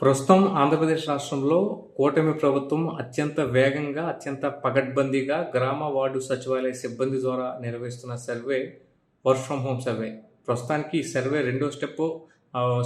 ప్రస్తుతం ఆంధ్రప్రదేశ్ రాష్ట్రంలో కూటమి ప్రభుత్వం అత్యంత వేగంగా అత్యంత పకడ్బందీగా గ్రామ వార్డు సచివాలయ సిబ్బంది ద్వారా నిర్వహిస్తున్న survey work from home survey. ప్రస్తుతానికి ఈ సర్వే రెండో స్టెప్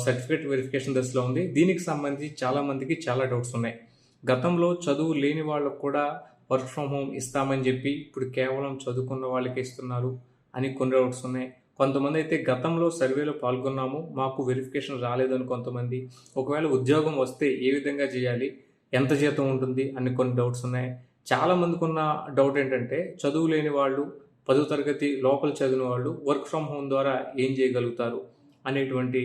సర్టిఫికేట్ వెరిఫికేషన్ దశలో ఉంది. దీనికి సంబంధించి చాలామందికి చాలా డౌట్స్ ఉన్నాయి. గతంలో చదువు లేని వాళ్ళకు కూడా వర్క్ ఫ్రమ్ హోమ్ ఇస్తామని చెప్పి ఇప్పుడు కేవలం చదువుకున్న వాళ్ళకి ఇస్తున్నారు అని కొన్ని డౌట్స్ ఉన్నాయి. కొంతమంది అయితే గతంలో సర్వేలో పాల్గొన్నాము మాకు వెరిఫికేషన్ రాలేదని కొంతమంది. ఒకవేళ ఉద్యోగం వస్తే ఏ విధంగా చేయాలి ఎంత జీతం ఉంటుంది అని కొన్ని డౌట్స్ ఉన్నాయి. చాలామందికి ఉన్న డౌట్ ఏంటంటే చదువు లేని వాళ్ళు పదో తరగతి లోపల చదివిన వాళ్ళు వర్క్ ఫ్రమ్ హోమ్ ద్వారా ఏం చేయగలుగుతారు అనేటువంటి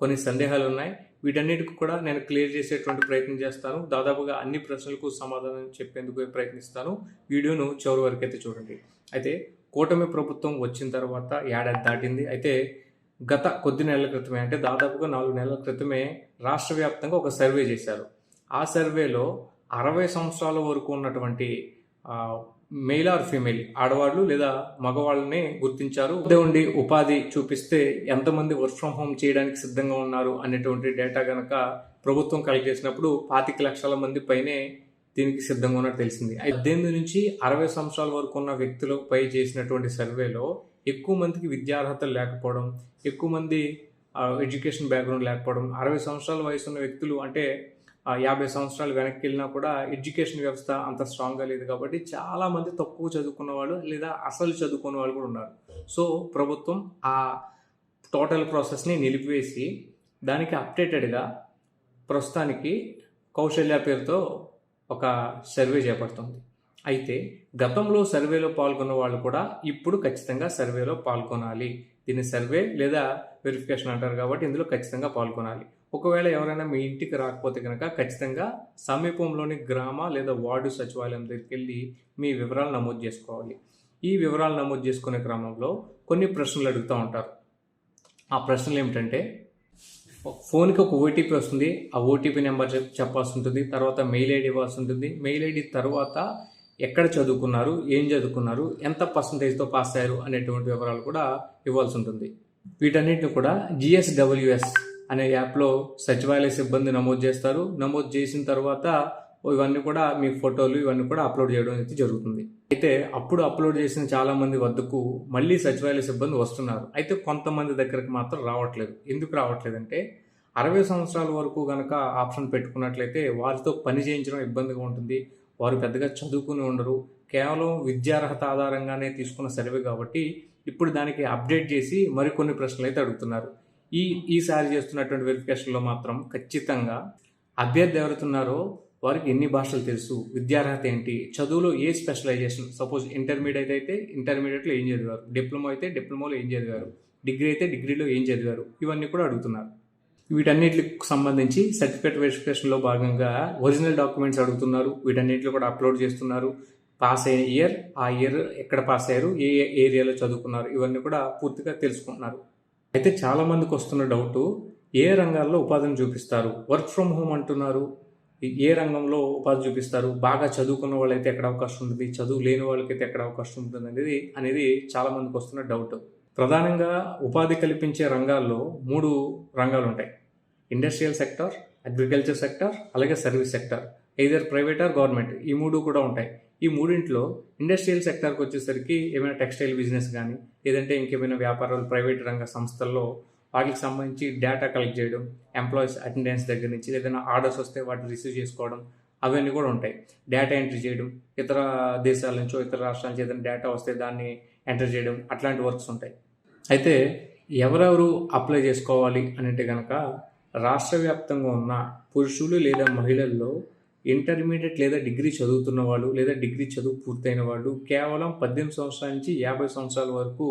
కొన్ని సందేహాలు ఉన్నాయి. వీటన్నిటికి కూడా నేను క్లియర్ చేసేటువంటి ప్రయత్నం చేస్తాను. దాదాపుగా అన్ని ప్రశ్నలకు సమాధానం చెప్పేందుకు ప్రయత్నిస్తాను. వీడియోను చివరి వరకు అయితే చూడండి. అయితే కూటమి ప్రభుత్వం వచ్చిన తర్వాత ఏడాది దాటింది. అయితే గత కొద్ది నెలల క్రితమే అంటే దాదాపుగా నాలుగు నెలల క్రితమే రాష్ట్ర వ్యాప్తంగా ఒక సర్వే చేశారు. ఆ సర్వేలో అరవై సంవత్సరాల వరకు ఉన్నటువంటి మెయిల్ ఆర్ ఫీమేల్ ఆడవాళ్ళు లేదా మగవాళ్ళని గుర్తించారు. ఉండి ఉపాధి చూపిస్తే ఎంతమంది వర్క్ ఫ్రమ్ హోమ్ చేయడానికి సిద్ధంగా ఉన్నారు అనేటువంటి డేటా కనుక ప్రభుత్వం కలెక్ట్ చేసినప్పుడు పాతిక లక్షల మంది పైనే దీనికి సిద్ధంగా ఉన్నట్టు తెలిసింది. పద్దెనిమిది నుంచి అరవై సంవత్సరాల వరకు ఉన్న వ్యక్తులపై చేసినటువంటి సర్వేలో ఎక్కువ మందికి విద్యార్హతలు లేకపోవడం ఎక్కువ మంది ఎడ్యుకేషన్ బ్యాక్గ్రౌండ్ లేకపోవడం అరవై సంవత్సరాల వయసు ఉన్న వ్యక్తులు అంటే యాభై సంవత్సరాలు వెనక్కి వెళ్ళినా కూడా ఎడ్యుకేషన్ వ్యవస్థ అంత స్ట్రాంగ్గా లేదు కాబట్టి చాలామంది తక్కువ చదువుకున్న వాళ్ళు లేదా అసలు చదువుకున్న వాళ్ళు కూడా ఉన్నారు. సో ప్రభుత్వం ఆ టోటల్ ప్రాసెస్ని నిలిపివేసి దానికి అప్డేటెడ్గా ప్రస్తుతానికి కౌశల్య పేరుతో ఒక సర్వే చేపడుతుంది. అయితే గతంలో సర్వేలో పాల్గొన్న వాళ్ళు కూడా ఇప్పుడు ఖచ్చితంగా సర్వేలో పాల్గొనాలి. దీన్ని సర్వే లేదా వెరిఫికేషన్ అంటారు కాబట్టి ఇందులో ఖచ్చితంగా పాల్గొనాలి. ఒకవేళ ఎవరైనా మీ ఇంటికి రాకపోతే కనుక ఖచ్చితంగా సమీపంలోని గ్రామ లేదా వార్డు సచివాలయం దగ్గరికి వెళ్ళి మీ వివరాలు నమోదు చేసుకోవాలి. ఈ వివరాలు నమోదు చేసుకునే క్రమంలో కొన్ని ప్రశ్నలు అడుగుతూ ఉంటారు. ఆ ప్రశ్నలు ఏమిటంటే ఫోన్కి ఒక ఓటీపీ వస్తుంది. ఆ ఓటీపీ నెంబర్ చెప్ చెప్పాల్సి ఉంటుంది. తర్వాత మెయిల్ ఐడి ఇవ్వాల్సి ఉంటుంది. మెయిల్ ఐడి తర్వాత ఎక్కడ చదువుకున్నారు ఏం చదువుకున్నారు ఎంత పర్సంటేజ్తో పాస్ అయ్యారు అనేటువంటి వివరాలు కూడా ఇవ్వాల్సి ఉంటుంది. వీటన్నిటిని కూడా జిఎస్డబ్ల్యూఎస్ అనే యాప్లో సచివాలయ సిబ్బంది నమోదు చేస్తారు. నమోదు చేసిన తర్వాత ఇవన్నీ కూడా మీ ఫోటోలు ఇవన్నీ కూడా అప్లోడ్ చేయడం అయితే జరుగుతుంది. అయితే అప్పుడు అప్లోడ్ చేసిన చాలా మంది వద్దకు మళ్ళీ సచివాలయ సిబ్బంది వస్తున్నారు. అయితే కొంతమంది దగ్గరికి మాత్రం రావట్లేదు. ఎందుకు రావట్లేదంటే అరవై సంవత్సరాల వరకు గనక ఆప్షన్ పెట్టుకున్నట్లయితే వారితో పని చేయించడం ఇబ్బందిగా ఉంటుంది. వారు పెద్దగా చదువుకుని ఉండరు. కేవలం విద్యార్హత ఆధారంగానే తీసుకున్న సర్వే కాబట్టి ఇప్పుడు దానికి అప్డేట్ చేసి మరికొన్ని ప్రశ్నలు అయితే అడుగుతున్నారు. ఈ ఈసారి చేస్తున్నటువంటి వెరిఫికేషన్లో మాత్రం ఖచ్చితంగా అభ్యర్థి ఎవరుతున్నారో వారికి ఎన్ని భాషలు తెలుసు విద్యార్హత ఏంటి చదువులో ఏ స్పెషలైజేషన్ సపోజ్ ఇంటర్మీడియట్ అయితే ఇంటర్మీడియట్లో ఏం చదివారు డిప్లొమా అయితే డిప్లొమాలో ఏం చదివారు డిగ్రీ అయితే డిగ్రీలో ఏం చదివారు ఇవన్నీ కూడా అడుగుతున్నారు. వీటన్నిటికి సంబంధించి సర్టిఫికేట్ వెరిఫికేషన్లో భాగంగా ఒరిజినల్ డాక్యుమెంట్స్ అడుగుతున్నారు వీటన్నిటిలో కూడా అప్లోడ్ చేస్తున్నారు. పాస్ అయిన ఇయర్ ఆ ఇయర్ ఎక్కడ పాస్ అయ్యారు ఏ ఏరియాలో చదువుకున్నారు ఇవన్నీ కూడా పూర్తిగా తెలుసుకుంటున్నారు అయితే చాలామందికి వస్తున్న డౌట్ ఏ రంగాల్లో ఉపాధిని చూపిస్తారు వర్క్ ఫ్రమ్ హోమ్ అంటున్నారు ఏ రంగంలో ఉపాధి చూపిస్తారు? బాగా చదువుకున్న వాళ్ళైతే ఎక్కడ అవకాశం ఉంటుంది? చదువు లేని వాళ్ళకైతే ఎక్కడ అవకాశం ఉంటుంది అనేది అనేది చాలామందికి వస్తున్న డౌట్ ప్రధానంగా ఉపాధి కల్పించే రంగాల్లో మూడు రంగాలు ఉంటాయి. ఇండస్ట్రియల్ సెక్టర్ అగ్రికల్చర్ సెక్టర్ అలాగే service sector either private or government ఈ మూడు కూడా ఉంటాయి. ఈ మూడింట్లో ఇండస్ట్రియల్ సెక్టర్కి వచ్చేసరికి ఏమైనా టెక్స్టైల్ బిజినెస్ కానీ లేదంటే ఇంకేమైనా వ్యాపారాలు ప్రైవేట్ రంగ సంస్థల్లో వాటికి సంబంధించి డేటా కలెక్ట్ చేయడం ఎంప్లాయీస్ అటెండెన్స్ దగ్గర నుంచి ఏదైనా ఆర్డర్స్ వస్తే వాటిని రిసీవ్ చేసుకోవడం అవన్నీ కూడా ఉంటాయి. డేటా ఎంట్రీ చేయడం ఇతర దేశాల నుంచో ఇతర రాష్ట్రాల నుంచి ఏదైనా డేటా వస్తే దాన్ని ఎంటర్ చేయడం అట్లాంటి వర్క్స్ ఉంటాయి. అయితే ఎవరెవరు అప్లై చేసుకోవాలి అంటే కనుక రాష్ట్ర వ్యాప్తంగా ఉన్న పురుషులు లేదా మహిళల్లో ఇంటర్మీడియట్ లేదా డిగ్రీ చదువుతున్న వాళ్ళు లేదా డిగ్రీ చదువు పూర్తయిన వాళ్ళు కేవలం పద్దెనిమిది సంవత్సరాల నుంచి యాభై సంవత్సరాల వరకు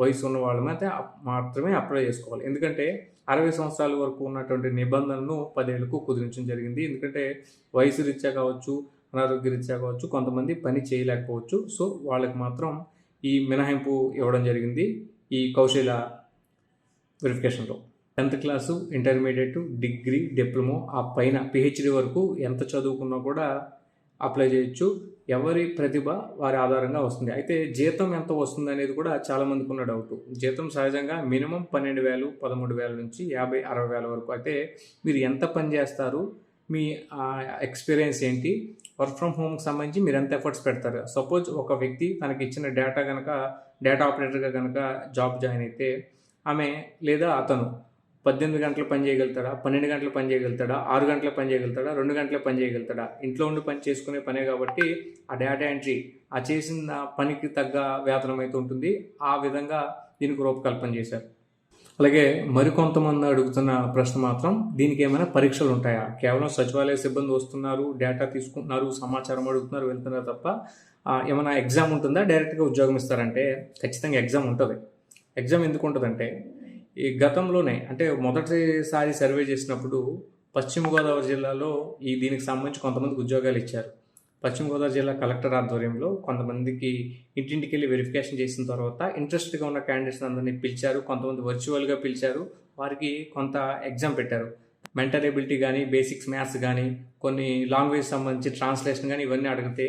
వయసు ఉన్న వాళ్ళు మాత్రమే మాత్రమే అప్లై చేసుకోవాలి. ఎందుకంటే అరవై సంవత్సరాల వరకు ఉన్నటువంటి నిబంధనను పదేళ్ళకు కుదిరించడం జరిగింది. ఎందుకంటే వయసు రీత్యా కావచ్చు అనారోగ్య రీత్యా కావచ్చు కొంతమంది పని చేయలేకపోవచ్చు. సో వాళ్ళకి మాత్రం ఈ మినహాయింపు ఇవ్వడం జరిగింది ఈ కౌశల వెరిఫికేషన్లో. Tenth class intermediate degree diploma ఆ పైన పిహెచ్డి వరకు ఎంత చదువుకున్నా కూడా అప్లై చేయొచ్చు. ఎవరి ప్రతిభ వారి ఆధారంగా వస్తుంది. అయితే జీతం ఎంత వస్తుంది అనేది కూడా చాలామందికి ఉన్న డౌట్. జీతం సహజంగా మినిమం పన్నెండు వేలు పదమూడు వేల నుంచి యాభై అరవై వేల వరకు. అయితే మీరు ఎంత పని చేస్తారు? మీ ఎక్స్పీరియన్స్ ఏంటి? వర్క్ ఫ్రమ్ హోమ్కి సంబంధించి మీరు ఎంత ఎఫర్ట్స్ పెడతారు? సపోజ్ ఒక వ్యక్తి తనకి ఇచ్చిన డేటా కనుక డేటా ఆపరేటర్గా కనుక జాబ్ జాయిన్ అయితే ఆమె లేదా అతను పద్దెనిమిది గంటలు పని చేయగలుగుతాడా? పన్నెండు గంటలు పని చేయగలుగుతాడా? ఆరు గంటలు పని చేయగలుగుతాడా? రెండు గంటలు పని చేయగలుగుతాడా? ఇంట్లో ఉండి పని చేసుకునే పనే కాబట్టి ఆ డేటా ఎంట్రీ ఆ చేసిన పనికి తగ్గ వేతనం అయితే ఉంటుంది. ఆ విధంగా దీనికి రూపకల్పన చేశారు. అలాగే మరికొంతమంది అడుగుతున్న ప్రశ్న మాత్రం దీనికి ఏమైనా పరీక్షలు ఉంటాయా? కేవలం సచివాలయ సిబ్బంది వస్తున్నారు డేటా తీసుకుంటున్నారు సమాచారం అడుగుతున్నారు వెళ్తున్నారు తప్ప ఏమైనా ఎగ్జామ్ ఉంటుందా? డైరెక్ట్గా ఉద్యోగం ఇస్తారంటే ఖచ్చితంగా ఎగ్జామ్ ఉంటుంది. ఎగ్జామ్ ఎందుకు ఉంటుందంటే ఈ గతంలోనే అంటే మొదటిసారి సర్వే చేసినప్పుడు పశ్చిమ గోదావరి జిల్లాలో ఈ దీనికి సంబంధించి కొంతమందికి ఉద్యోగాలు ఇచ్చారు. పశ్చిమ గోదావరి జిల్లా కలెక్టర్ ఆధ్వర్యంలో కొంతమందికి ఇంటింటికి వెళ్ళి వెరిఫికేషన్ చేసిన తర్వాత ఇంట్రెస్ట్గా ఉన్న క్యాండిడేట్స్ అందరినీ పిలిచారు. కొంతమంది వర్చువల్గా పిలిచారు. వారికి కొంత ఎగ్జామ్ పెట్టారు. మెంటల్ ఎబిలిటీ కానీ బేసిక్స్ మ్యాథ్స్ కానీ కొన్ని లాంగ్వేజ్ సంబంధించి ట్రాన్స్లేషన్ కానీ ఇవన్నీ అడిగితే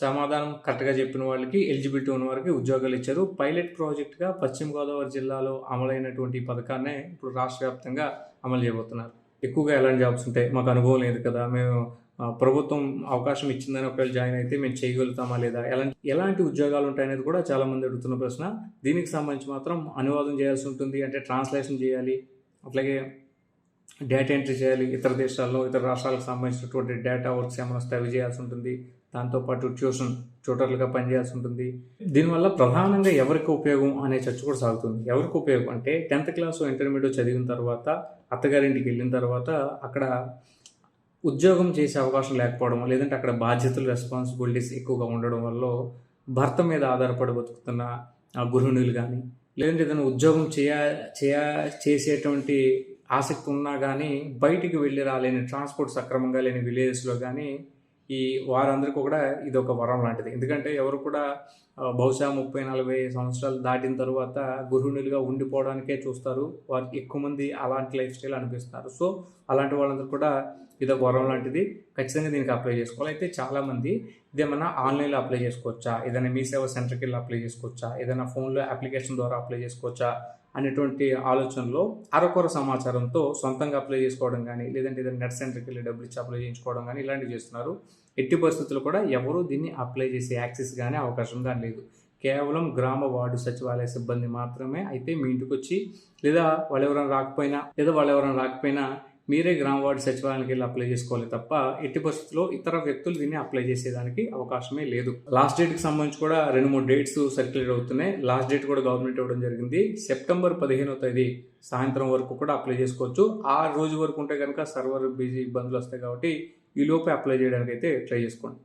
సమాధానం కరెక్ట్గా చెప్పిన వాళ్ళకి ఎలిజిబిలిటీ ఉన్న వారికి ఉద్యోగాలు ఇచ్చారు. పైలట్ ప్రాజెక్ట్గా పశ్చిమ గోదావరి జిల్లాలో అమలైనటువంటి పథకాన్నే పథకాన్ని ఇప్పుడు రాష్ట్ర వ్యాప్తంగా అమలు చేయబోతున్నారు. ఎక్కువగా ఎలాంటి జాబ్స్ ఉంటాయి? మాకు అనుభవం లేదు కదా. మేము ప్రభుత్వం అవకాశం ఇచ్చిందని ఒకవేళ జాయిన్ అయితే మేము చేయగలుగుతామా లేదా? ఎలాంటి ఎలాంటి ఉద్యోగాలు ఉంటాయనేది కూడా చాలా మంది అడుగుతున్న ప్రశ్న. దీనికి సంబంధించి మాత్రం అనువాదం చేయాల్సి ఉంటుంది. అంటే ట్రాన్స్లేషన్ చేయాలి. అట్లాగే డేటా ఎంట్రీ చేయాలి. ఇతర దేశాల్లో ఇతర రాష్ట్రాలకు సంబంధించినటువంటి డేటా వర్క్స్ ఏమైనా వస్తే అవి చేయాల్సి ఉంటుంది. దాంతోపాటు ట్యూషన్ ట్యూటర్లుగా పనిచేయాల్సి ఉంటుంది. దీనివల్ల ప్రధానంగా ఎవరికి ఉపయోగం అనే చర్చ కూడా సాగుతుంది. ఎవరికి ఉపయోగం అంటే టెన్త్ క్లాస్ ఇంటర్మీడియట్ చదివిన తర్వాత అత్తగారింటికి వెళ్ళిన తర్వాత అక్కడ ఉద్యోగం చేసే అవకాశం లేకపోవడం లేదంటే అక్కడ బాధ్యతలు రెస్పాన్సిబిలిటీస్ ఎక్కువగా ఉండడం వల్ల భర్త మీద ఆధారపడి బతుకుతున్న ఆ గృహిణులు కానీ లేదంటే ఏదైనా ఉద్యోగం చేయ చేయ చేసేటువంటి ఆసక్తి ఉన్నా కానీ బయటికి వెళ్ళి రాలేని ట్రాన్స్పోర్ట్ సక్రమంగా లేని విలేజెస్లో కానీ ఈ వారందరికీ కూడా ఇది ఒక వరం లాంటిది. ఎందుకంటే ఎవరు కూడా బహుశా ముప్పై నలభై సంవత్సరాలు దాటిన తర్వాత గృహిణులుగా ఉండిపోవడానికే చూస్తారు. వారికి ఎక్కువ మంది అలాంటి లైఫ్ స్టైల్ అనిపిస్తారు. సో అలాంటి వాళ్ళందరూ కూడా ఇది ఒక వరం లాంటిది. ఖచ్చితంగా దీనికి అప్లై చేసుకోవాలి. అయితే చాలామంది ఇదేమన్నా ఆన్లైన్లో అప్లై చేసుకోవచ్చా? ఏదైనా మీ సేవ సెంటర్కి వెళ్ళి అప్లై చేసుకోవచ్చా? ఏదైనా ఫోన్లో అప్లికేషన్ ద్వారా అప్లై చేసుకోవచ్చా? అనేటువంటి ఆలోచనలో అరకొర సమాచారంతో సొంతంగా అప్లై చేసుకోవడం కానీ లేదంటే ఏదైనా నెట్ సెంటర్కి వెళ్ళి డబ్బులు ఇచ్చి అప్లై చేయించుకోవడం కానీ ఇలాంటివి చేస్తున్నారు. ఎట్టి పరిస్థితులు కూడా ఎవరు దీన్ని అప్లై చేసే యాక్సెస్ కానీ అవకాశం కానీ లేదు. కేవలం గ్రామ వార్డు సచివాలయ సిబ్బంది మాత్రమే అయితే మీ ఇంటికి వచ్చి లేదా వాళ్ళు ఎవరైనా రాకపోయినా లేదా వాళ్ళు ఎవరైనా రాకపోయినా మీరే గ్రామ వార్డు సచివాలయానికి వెళ్ళి అప్లై చేసుకోవాలి తప్ప ఎట్టి పరిస్థితుల్లో ఇతర వ్యక్తులు దీన్ని అప్లై చేసేదానికి అవకాశమే లేదు. లాస్ట్ డేట్కి సంబంధించి కూడా రెండు మూడు డేట్స్ సర్క్యులేట్ అవుతున్నాయి. లాస్ట్ డేట్ కూడా గవర్నమెంట్ ఇవ్వడం జరిగింది. సెప్టెంబర్ పదిహేనో తేదీ సాయంత్రం వరకు కూడా అప్లై చేసుకోవచ్చు. ఆ రోజు వరకు ఉంటే కనుక సర్వర్ బిజీ ఇబ్బందులు వస్తాయి కాబట్టి ఈ లోపే అప్లై చేయడానికి అయితే ట్రై చేసుకోండి.